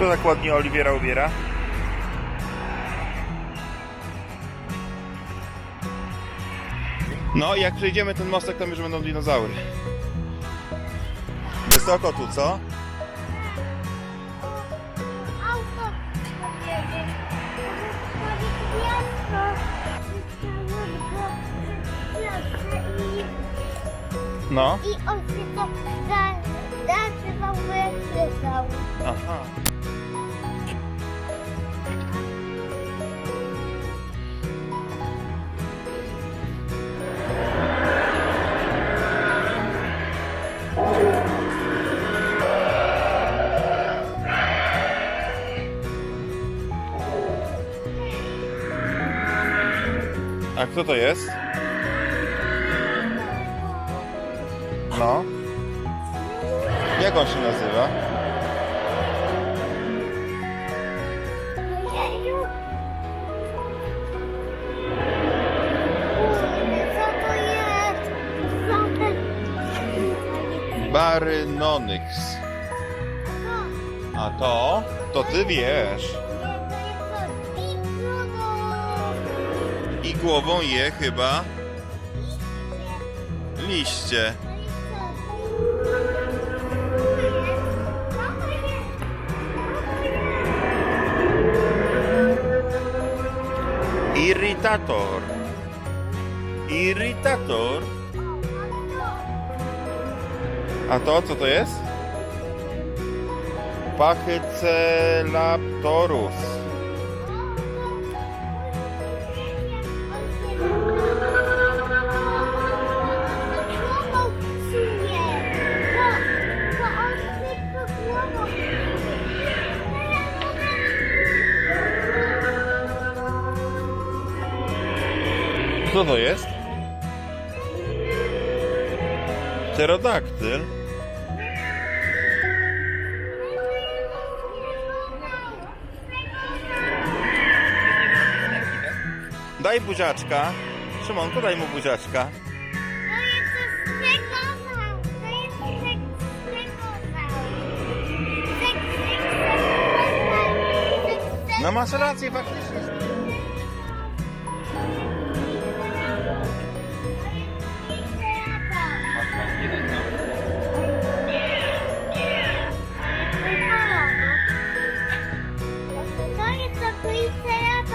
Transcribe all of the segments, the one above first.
Kto tak ładnie Oliwiera ubiera? No, jak przejdziemy ten mostek, tam już będą dinozaury. Wysoko tu, co? Auto. I, No. i on się to wam wykryzał. Aha. A kto to jest? No. Jak on się nazywa? Barynonyx. A to? To ty wiesz. I głową je chyba liście. Irritator. Irritator. A to co to jest? Pachycelaptorus. Co to jest? Pterodaktyl. Daj buziaczka. Szymonko, daj mu buziaczka. No masz rację, faktycznie.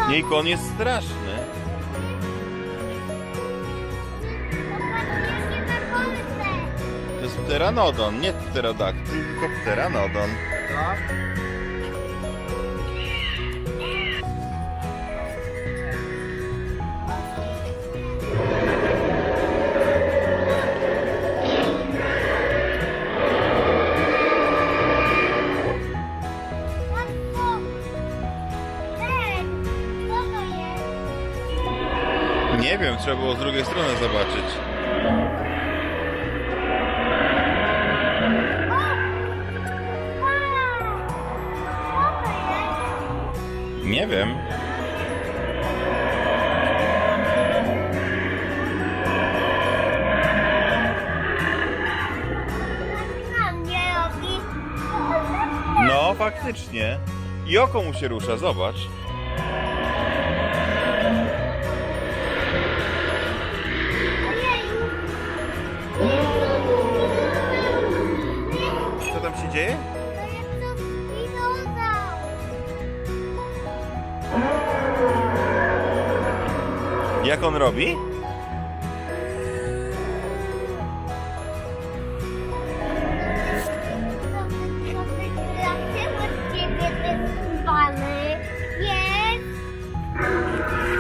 Triceratops. Jejku, on jest straszny. To jest pteranodon, nie pterodaktyl, tylko pteranodon. Łatwo. Nie wiem, trzeba było z drugiej strony zobaczyć. Nie wiem. No, faktycznie. I oko mu się rusza, zobacz. Co tam się dzieje? Jak on robi?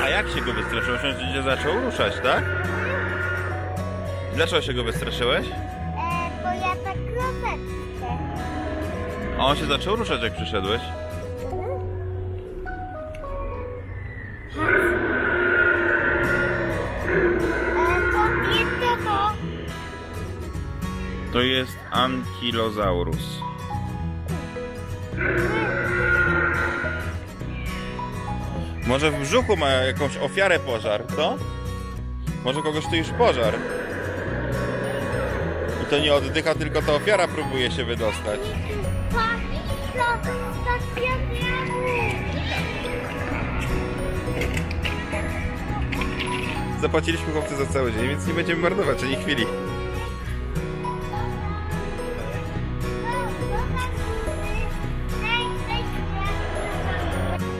A jak się go wystraszyłeś? On się zaczął ruszać, tak? Dlaczego się go wystraszyłeś? E, bo ja tak kroseczkę. A on się zaczął ruszać, jak przyszedłeś. E, to nie to jest Ankylosaurus. Może w brzuchu ma jakąś ofiarę pożar, co? Może kogoś tu już pożar. To nie oddycha, tylko ta ofiara próbuje się wydostać. To, to. Zapłaciliśmy chłopcy za cały dzień, więc nie będziemy marnować ani chwili.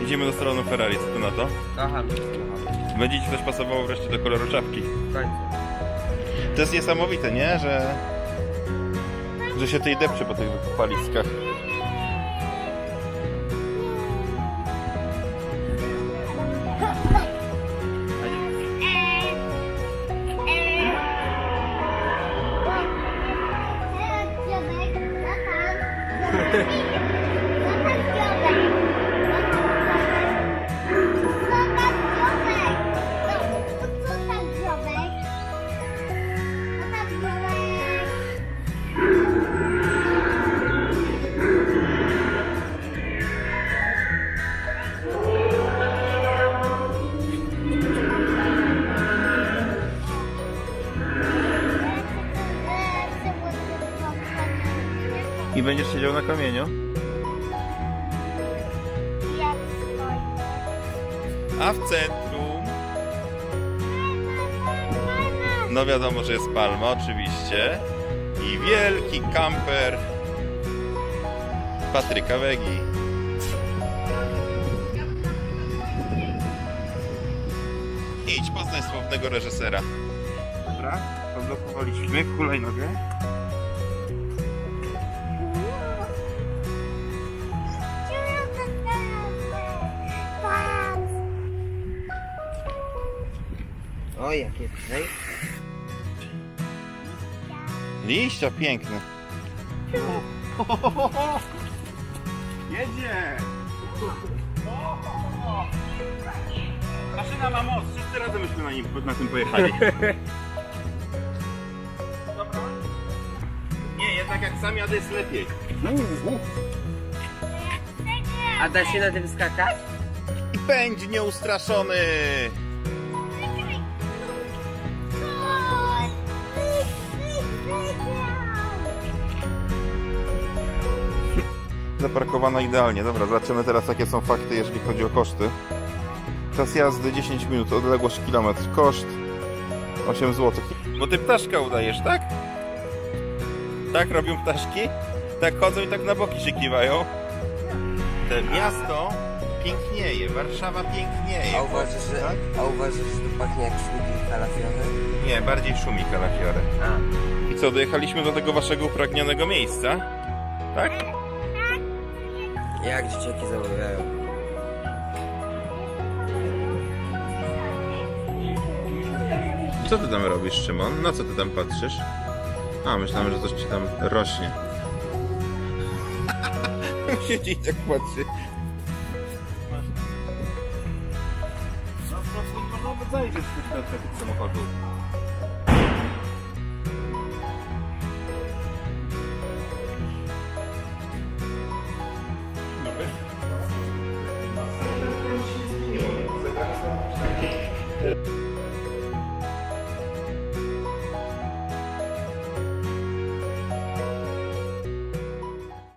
Idziemy do salonu Ferrari, co ty na to? Aha, Będzie ci coś pasowało wreszcie do koloru czapki. w końcu. To jest niesamowite, nie? Że, że się tej depcze po tych paliskach. I będziesz siedział na kamieniu. A w centrum, no wiadomo, że jest palma, oczywiście. I wielki kamper Patryka Wegi. Idź poznaj słownego reżysera. Dobra, odblokowaliśmy hulajnogę. Oj, jakie tutaj. Liścia piękne. Jedzie! Maszyna ma moc, wszyscy razem myśmy na, nim, na tym pojechali. Dobra. Nie, jednak jak sam jadę jest lepiej. A da się na tym skakać? I pędź nieustraszony! Zaparkowana idealnie. Dobra, zobaczymy teraz jakie są fakty, jeżeli chodzi o koszty. Czas jazdy 10 minut, odległość kilometr, koszt 8 zł. Bo ty ptaszka udajesz, tak? Tak robią ptaszki? Tak chodzą i tak na boki się kiwają. Te miasto pięknieje, Warszawa pięknieje. A uważasz, że, Tak? a uważasz, że to pachnie jak szlugi kalafiony? Nie, bardziej szumi kalafiore. A. I co, dojechaliśmy do tego waszego upragnionego miejsca? Tak? Jak dzieciaki zamawiają? Co ty tam robisz, Szymon? Na co ty tam patrzysz? A, myślałem, że coś ci tam rośnie. Siedzi i tak patrzy. No, no, no, zajrzeć do tego samochodu.